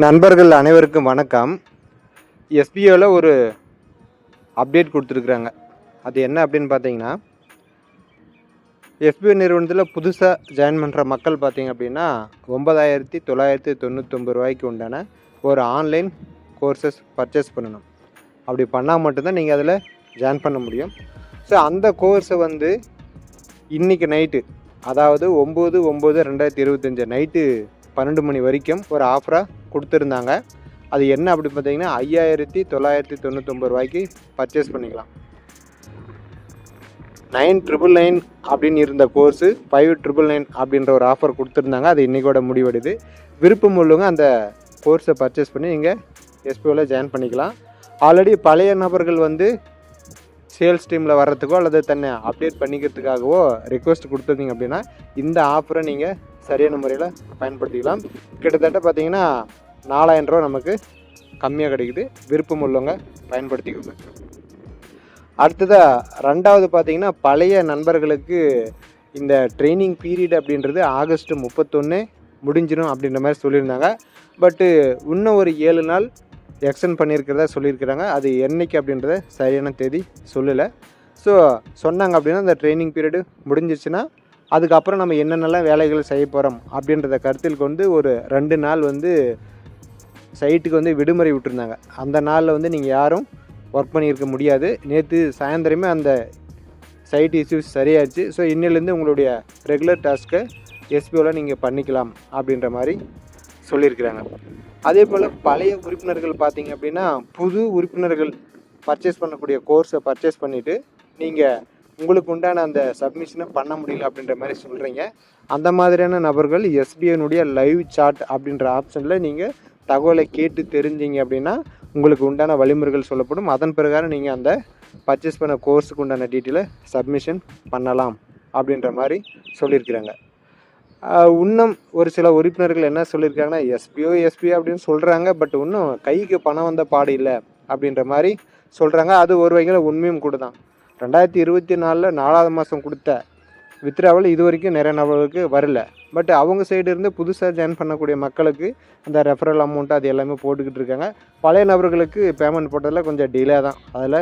நண்பர்கள் அனைவருக்கும் வணக்கம். எஸ்பிஓவில் ஒரு அப்டேட் கொடுத்துருக்குறாங்க. அது என்ன அப்படின்னு பார்த்தீங்கன்னா எஸ்பிஓ நிறுவனத்தில் புதுசாக ஜாயின் பண்ணுற மக்கள் பார்த்தீங்க அப்படின்னா ஒன்பதாயிரத்தி தொள்ளாயிரத்தி தொண்ணூத்தொம்பது ரூபாய்க்கு உண்டான ஒரு ஆன்லைன் கோர்சஸ் பர்ச்சேஸ் பண்ணணும். அப்படி பண்ணால் மட்டும்தான் நீங்கள் அதில் ஜாயின் பண்ண முடியும். ஸோ அந்த கோர்ஸை வந்து இன்றைக்கி நைட்டு அதாவது ஒம்பது ஒம்பது ரெண்டாயிரத்தி இருபத்தஞ்சு நைட்டு பன்னெண்டு மணி வரைக்கும் ஒரு ஆஃபராக கொடுத்துருந்தாங்க. அது என்ன அப்படி பார்த்தீங்கன்னா ஐயாயிரத்தி தொள்ளாயிரத்தி தொண்ணூத்தொம்பது ரூபாய்க்கு பர்ச்சேஸ் பண்ணிக்கலாம். நைன் ட்ரிபிள் நைன் அப்படின்னு இருந்த கோர்ஸு ஃபைவ் ட்ரிபிள் நைன் அப்படின்ற ஒரு ஆஃபர் கொடுத்துருந்தாங்க. அது இன்றைக்கோட முடிவடையுது. விருப்பம் உள்ளவங்க அந்த கோர்ஸை பர்ச்சேஸ் பண்ணி நீங்கள் எஸ்பிஓவில் ஜாயின் பண்ணிக்கலாம். ஆல்ரெடி பழைய நபர்கள் வந்து சேல்ஸ் டீமில் வர்றதுக்கோ அல்லது தன்னை அப்டேட் பண்ணிக்கிறதுக்காகவோ ரிக்வஸ்ட் கொடுத்துருந்தீங்க அப்படின்னா இந்த ஆஃபரை நீங்கள் சரியான முறையில் பயன்படுத்திக்கலாம். கிட்டத்தட்ட பார்த்தீங்கன்னா நாலாயிரம் ரூபா நமக்கு கம்மியாக கிடைக்குது. விருப்பம் உள்ளவங்க பயன்படுத்திக்கோங்க. அடுத்ததாக ரெண்டாவது பார்த்தீங்கன்னா பழைய நண்பர்களுக்கு இந்த ட்ரைனிங் பீரியட் அப்படின்றது ஆகஸ்ட் முப்பத்தொன்று முடிஞ்சிடும் அப்படின்ற மாதிரி சொல்லியிருந்தாங்க. பட்டு இன்னும் ஒரு ஏழு நாள் எக்ஸ்டெண்ட் பண்ணியிருக்கிறதா சொல்லியிருக்கிறாங்க. அது என்னைக்கு அப்படின்றத சரியான தேதி சொல்லலை. ஸோ சொன்னாங்க அப்படின்னா அந்த ட்ரைனிங் பீரியடு முடிஞ்சிச்சுன்னா அதுக்கப்புறம் நம்ம என்னென்னலாம் வேலைகள் செய்ய போகிறோம் அப்படின்றத கருத்தில் கொண்டு ஒரு ரெண்டு நாள் வந்து சைட்டுக்கு வந்து விடுமுறை விட்டுருந்தாங்க. அந்த நாளில் வந்து நீங்கள் யாரும் ஒர்க் பண்ணியிருக்க முடியாது. நேற்று சாயந்தரமே அந்த சைட் இஷ்யூஸ் சரியாச்சு ஸோ இன்னிலேருந்து உங்களுடைய ரெகுலர் டாஸ்க்கை எஸ்பிஓவில் நீங்கள் பண்ணிக்கலாம் அப்படின்ற மாதிரி சொல்லியிருக்கிறாங்க. அதே போல் பழைய உறுப்பினர்கள் பார்த்தீங்க அப்படின்னா புது உறுப்பினர்கள் பர்ச்சேஸ் பண்ணக்கூடிய கோர்ஸை பர்ச்சேஸ் பண்ணிவிட்டு நீங்கள் உங்களுக்கு உண்டான அந்த சப்மிஷனை பண்ண முடியல அப்படின்ற மாதிரி சொல்கிறீங்க அந்த மாதிரியான நபர்கள் எஸ்பிஐனுடைய லைவ் சாட் அப்படின்ற ஆப்ஷனில் நீங்கள் தகவலை கேட்டு தெரிஞ்சீங்க அப்படின்னா உங்களுக்கு உண்டான வழிமுறைகள் சொல்லப்படும். அதன் பிரகாரம் நீங்கள் அந்த பர்ச்சேஸ் பண்ண கோர்ஸுக்கு உண்டான டீட்டெயிலை சப்மிஷன் பண்ணலாம் அப்படின்ற மாதிரி சொல்லியிருக்கிறாங்க. இன்னும் ஒரு சில உறுப்பினர்கள் என்ன சொல்லியிருக்காங்கன்னா எஸ்பிஓ எஸ்பிஓ அப்படின்னு சொல்கிறாங்க பட் இன்னும் கைக்கு பணம் வந்த பாடு இல்லை அப்படின்ற மாதிரி சொல்கிறாங்க அது ஒரு வகையில் உண்மையும் கூட தான் ரெண்டாயிரத்தி இருபத்தி நாலில் நாலாவது மாதம் கொடுத்த வித்ராவில் இது வரைக்கும் நிறைய நபர்களுக்கு வரல. பட் அவங்க சைடு இருந்து புதுசாக ஜாயின் பண்ணக்கூடிய மக்களுக்கு அந்த ரெஃபரல் அமௌண்ட்டு அது எல்லாமே போட்டுக்கிட்டு இருக்காங்க. பழைய நபர்களுக்கு பேமெண்ட் போட்டதில் கொஞ்சம் டிலே தான். அதில்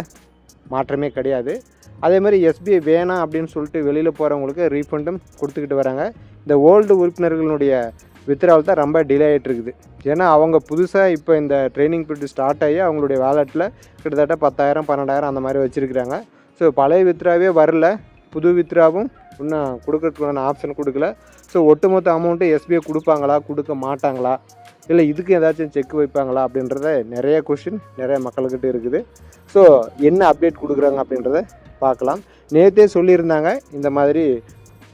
மாற்றமே கிடையாது. அதே மாதிரி எஸ்பிஐ வேணாம் அப்படின்னு சொல்லிட்டு வெளியில் போகிறவங்களுக்கு ரீஃபண்டும் கொடுத்துக்கிட்டு வராங்க. இந்த ஓல்டு உறுப்பினர்களுடைய வித்ராவல் தான் ரொம்ப டிலே ஆகிட்டு இருக்குது. ஏன்னா அவங்க புதுசாக இப்போ இந்த ட்ரைனிங் பீரியட் ஸ்டார்ட் ஆகி அவங்களுடைய வேலெட்டில் கிட்டத்தட்ட பத்தாயிரம் பன்னெண்டாயிரம் அந்த மாதிரி வச்சுருக்கிறாங்க. ஸோ பழைய வித்ராவே வரல. புது வித்ராவும் இன்னும் கொடுக்கறதுக்கான ஆப்ஷன் கொடுக்கல. ஸோ ஒட்டுமொத்த அமௌண்ட்டு எஸ்பிஐ கொடுப்பாங்களா? கொடுக்க மாட்டாங்களா? இல்லை இதுக்கு ஏதாச்சும் செக் வைப்பாங்களா? அப்படின்றத நிறைய கொஷின் நிறைய மக்கள்கிட்ட இருக்குது. ஸோ என்ன அப்டேட் கொடுக்குறாங்க அப்படின்றத பார்க்கலாம். நேற்றே சொல்லியிருந்தாங்க இந்த மாதிரி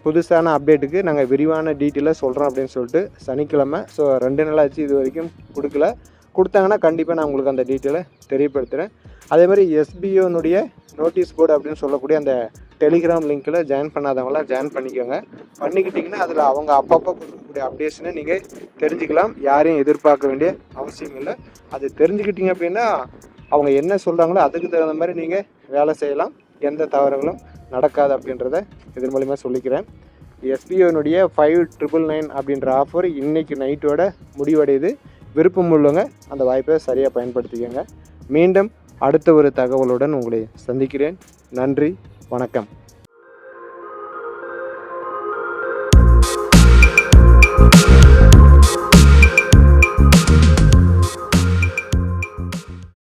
புதுசான அப்டேட்டுக்கு நாங்கள் விரிவான டீட்டெயிலாக சொல்கிறோம் அப்படின்னு சொல்லிட்டு சனிக்கிழமை. ஸோ ரெண்டு நாள் ஆச்சு இது வரைக்கும் கொடுக்கல. கொடுத்தாங்கன்னா கண்டிப்பாக நான் உங்களுக்கு அந்த டீட்டெயிலை தெரியப்படுத்துகிறேன் அதே மாதிரி எஸ்பிஓனுடைய நோட்டீஸ் போர்டு அப்படின்னு சொல்லக்கூடிய அந்த டெலிகிராம் லிங்க்கில் ஜாயின் பண்ணாதவங்களாம் ஜாயின் பண்ணிக்கோங்க. பண்ணிக்கிட்டிங்கன்னா அதில் அவங்க அப்பப்போ கொடுக்கக்கூடிய அப்டேஷனை நீங்கள் தெரிஞ்சுக்கலாம். யாரையும் எதிர்பார்க்க வேண்டிய அவசியம் இல்லை. அது தெரிஞ்சுக்கிட்டிங்க அப்படின்னா அவங்க என்ன சொல்கிறாங்களோ அதுக்கு தகுந்த மாதிரி நீங்கள் வேலை செய்யலாம். எந்த தவறுகளும் நடக்காது அப்படின்றத இதன் மூலிமா சொல்லிக்கிறேன். எஸ்பிஓனுடைய ஃபைவ் ட்ரிபிள் நைன் அப்படின்ற ஆஃபர் இன்றைக்கு நைட்டோட முடிவடையுது. விருப்பம் உள்ளவங்க அந்த வாய்ப்பை சரியாக பயன்படுத்திக்கோங்க. மீண்டும் அடுத்த ஒரு தகவலுடன் உங்களை சந்திக்கிறேன். நன்றி வணக்கம்.